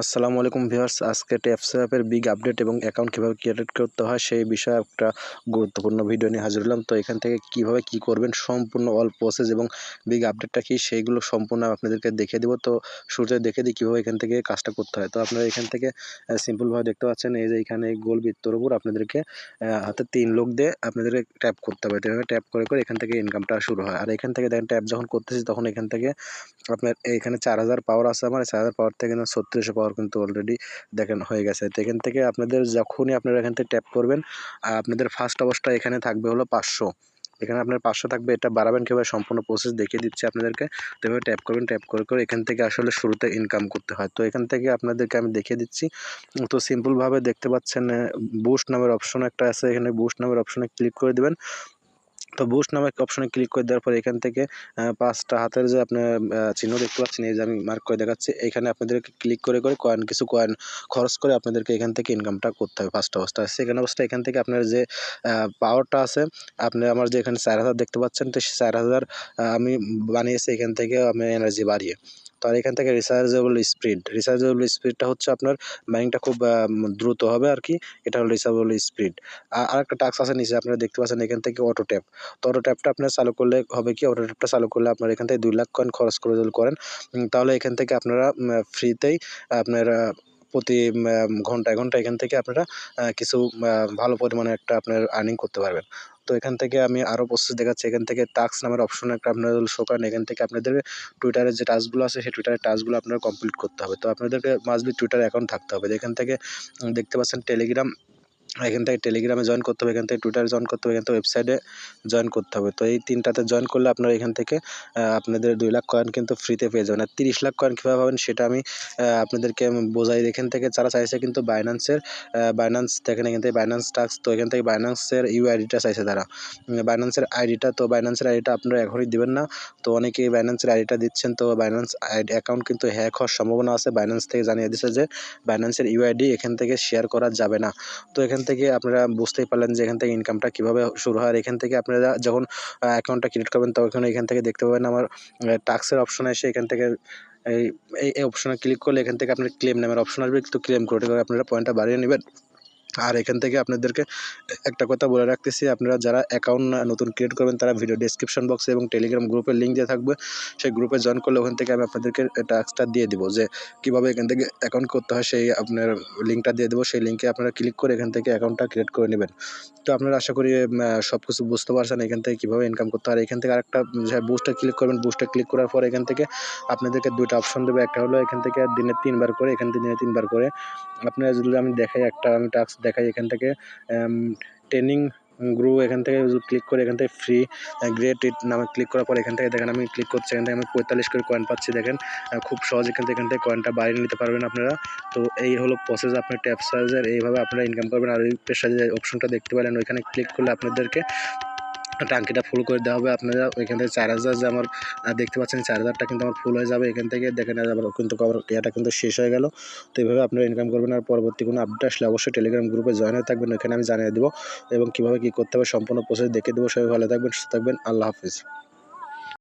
আসসালামু আলাইকুম ভিউয়ার্স। আজকে ট্যাপসঅ্যাপের বিগ আপডেট এবং অ্যাকাউন্ট কীভাবে ক্রিয়েট করতে হয় সেই বিষয়ে একটা গুরুত্বপূর্ণ ভিডিও নিয়ে হাজির হলাম। তো এখান থেকে কীভাবে কি করবেন সম্পূর্ণ অল প্রসেস এবং বিগ আপডেটটা কি সেইগুলো সম্পূর্ণ আপনাদেরকে দেখে দেবো। তো শুরুতে দেখে দিই কীভাবে এখান থেকে কাজটা করতে হয়। তো আপনারা এখান থেকে সিম্পলভাবে দেখতে পাচ্ছেন, এই যে এখানে গোল বৃত্তর উপর আপনাদেরকে হাতে তিন লোক দিয়ে আপনাদেরকে ট্যাপ করতে হবে। তো এভাবে ট্যাপ করে করে এখান থেকে ইনকামটা শুরু হয়। আর এখান থেকে দেখেন ট্যাপ যখন করতেছি তখন এখান থেকে আপনার এখানে চার হাজার পাওয়ার আছে আমার। চার হাজার পাওয়ার থেকে ছত্রিশশো পাওয়ার কিন্তু অলরেডি দেখেন হয়ে গেছে। তো এখান থেকে আপনাদের যখনই আপনারা এখান থেকে ট্যাপ করবেন আপনাদের ফার্স্ট অবস্থা এখানে থাকবে হলো পাঁচশো। এখানে আপনার পাঁচশো থাকবে, এটা বাড়াবেন কীভাবে সম্পূর্ণ প্রসেস দেখিয়ে দিচ্ছি আপনাদেরকে। তো এভাবে ট্যাপ করবেন ট্যাপ করে করে এখান থেকে আসলে শুরুতে ইনকাম করতে হয়। তো এখান থেকে আপনাদেরকে আমি দেখিয়ে দিচ্ছি। তো সিম্পলভাবে দেখতে পাচ্ছেন বুস্ট নামের অপশন একটা আছে। এখানে বুস্ট নামের অপশনে ক্লিক করে দেবেন। তো বুস্ট নামক অপশনে ক্লিক করে দেওয়ার পর এখান থেকে পাঁচটা হাতের যে আপনার চিহ্ন দেখতে পাচ্ছেন, এই যে আমি মার্ক করে দেখাচ্ছি, এখানে আপনাদেরকে ক্লিক করে করে কয়েন কিছু কয়েন খরচ করে আপনাদেরকে এখান থেকে ইনকামটা করতে হবে ফার্স্ট অবস্থা। সেকেন্ড অবস্থা, এখান থেকে আপনার যে পাওয়ারটা আছে, আপনি আমার যে এখানে চার হাজার দেখতে পাচ্ছেন, তো সেই চার হাজার আমি বানিয়েছি, এখান থেকে আমি এনার্জি বাড়িয়ে। তো আর এখান থেকে রিচার্জেবল স্পিড রিচার্জেবল স্পিডটা হচ্ছে আপনার মাইনিংটা খুব দ্রুত হবে আর কি, এটা হলো রিচার্জেবল স্পিড আর একটা টাক্স আছে নিচে, আপনারা দেখতে পাচ্ছেন এখান থেকে অটো ট্যাপ তো অটো ট্যাপটা আপনার চালু করলে হবে কি অটো ট্যাপটা চালু করলে আপনার এখান থেকে দুই লাখ কয়েন খরচ করে করেন তাহলে এখান থেকে আপনারা ফ্রিতেই আপনার প্রতি ঘন্টায় ঘণ্টা এখান থেকে আপনারা কিছু ভালো পরিমাণে একটা আপনার আর্নিং করতে পারবেন। তো এখান থেকে আমি আরও প্রসেস দেখাচ্ছি। এখান থেকে টাস্ক নামের অপশন একটা আপনার শো করেন। এখান থেকে আপনাদের টুইটারের যে টাস্কগুলো আছে, সেই টুইটারের টাস্কগুলো আপনারা কমপ্লিট করতে হবে। তো আপনাদেরকে মাসবি টুইটার অ্যাকাউন্ট থাকতে হবে। এখান থেকে দেখতে পাচ্ছেন টেলিগ্রাম এখান থেকে টেলিগ্রামে জয়েন করতে হবে, এখান থেকে টুইটারে জয়েন করতে হবে, এখান থেকে ওয়েবসাইটে জয়েন করতে হবে। তো এই তিনটাতে জয়েন করলে আপনারা এখান থেকে আপনাদের দুই লাখ কয়েন কিন্তু ফ্রিতে পেয়ে যাবেন। আর তিরিশ লাখ কয়েন কীভাবে পাবেন সেটা আমি আপনাদেরকে বোঝাই এখান থেকে যারা চাইছে কিন্তু বাইন্যান্সের বাইন্যান্স দেখেন এখান থেকে বাইন্যান্স টাক্স তো এখান থেকে বাইন্যান্সের ইউ আইডিটা চাইছে তারা। বাইন্যান্সের আইডিটা তো বাইন্যান্সের আইডিটা আপনারা এখনই দেবেন না। তো অনেকেই বাইন্যান্সের আইডিটা দিচ্ছেন, তো বাইন্যান্স আইডি অ্যাকাউন্ট কিন্তু হ্যাক হওয়ার সম্ভাবনা আছে। বাইন্যান্স থেকে জানিয়ে দিচ্ছে যে বাইন্যান্সের ইউআইডি এখান থেকে শেয়ার করা যাবে না। তো এখান থেকে আপনারা বুঝতেই পারলেন যে এখান থেকে ইনকামটা কীভাবে শুরু হয়। আর এখান থেকে আপনারা যখন অ্যাকাউন্টটা ক্রিয়েট করবেন, তখন এখান থেকে দেখতে পাবেন আমার টাক্সের অপশন এসে এখান থেকে, এই এই অপশনে ক্লিক করলে এখান থেকে আপনার ক্লেম নামের অপশন আসবে। একটু ক্লেম করে আপনারা পয়েন্টটা বাড়িয়ে নেবেন। আর এখান থেকে আপনাদেরকে একটা কথা বলে রাখতেছি, আপনারা যারা অ্যাকাউন্ট নতুন ক্রিয়েট করবেন, তারা ভিডিও ডিসক্রিপশন বক্সে এবং টেলিগ্রাম গ্রুপের লিঙ্ক দিয়ে থাকবে। সেই গ্রুপে জয়েন করলে ওখান থেকে আমি আপনাদেরকে টাস্কটা দিয়ে দিব যে, কীভাবে এখান থেকে অ্যাকাউন্ট করতে হয় সেই আপনার লিঙ্কটা দিয়ে দেবো। সেই লিঙ্কে আপনারা ক্লিক করে এখান থেকে অ্যাকাউন্টটা ক্রিয়েট করে নেবেন। তো আপনারা আশা করি সব কিছু বুঝতে পারছেন এখান থেকে কীভাবে ইনকাম করতে হয়। এখান থেকে আরেকটা বুস্টে ক্লিক করবেন বুস্টে ক্লিক করার পর এখান থেকে আপনাদেরকে দুটো অপশন দেবে। একটা হলো এখান থেকে দিনে তিনবার করে, এখান থেকে দিনে তিনবার করে। আপনারা যদি আমি দেখাই একটা, আমি টাস্ক দেখাই এখান থেকে ট্রেনিং গ্রু এখান থেকে ক্লিক করে এখান থেকে ফ্রি গ্রেট ইট নামে ক্লিক করার পর এখান থেকে দেখেন আমি ক্লিক করছি, এখান থেকে আমি পঁয়তাল্লিশ করে কয়েন পাচ্ছি, দেখেন খুব সহজ এখান থেকে এখান থেকে কয়েনটা বাড়িয়ে নিতে পারবেন আপনারা। তো এই হলো প্রসেস আপনার ট্যাপ সার্জের এইভাবে আপনারা ইনকাম করবেন। আর ওই পেশা যে অপশনটা দেখতে পেলেন, ওইখানে ক্লিক করলে আপনাদেরকে টাঙ্কিটা ফুল করে দেওয়া হবে আপনারা। এখান থেকে চার হাজার যে আমার দেখতে পাচ্ছেন, চার হাজারটা কিন্তু আমার ফুল হয়ে যাবে। এখান থেকে দেখেন আবার কিন্তু আমার ইয়াটা কিন্তু শেষ হয়ে গেল। তো এইভাবে আপনারা ইনকাম করবেন আর পরবর্তী কোনো আপডেট আসলে অবশ্যই টেলিগ্রাম গ্রুপে জয়েন হয়ে থাকবেন। ওইখানে আমি জানিয়ে দেবো এবং কীভাবে কী করতে হবে, সম্পূর্ণ প্রসেস দেখে দেবো। সবাই ভালো থাকবেন, সুস্থ থাকবেন। আল্লাহ হাফিজ।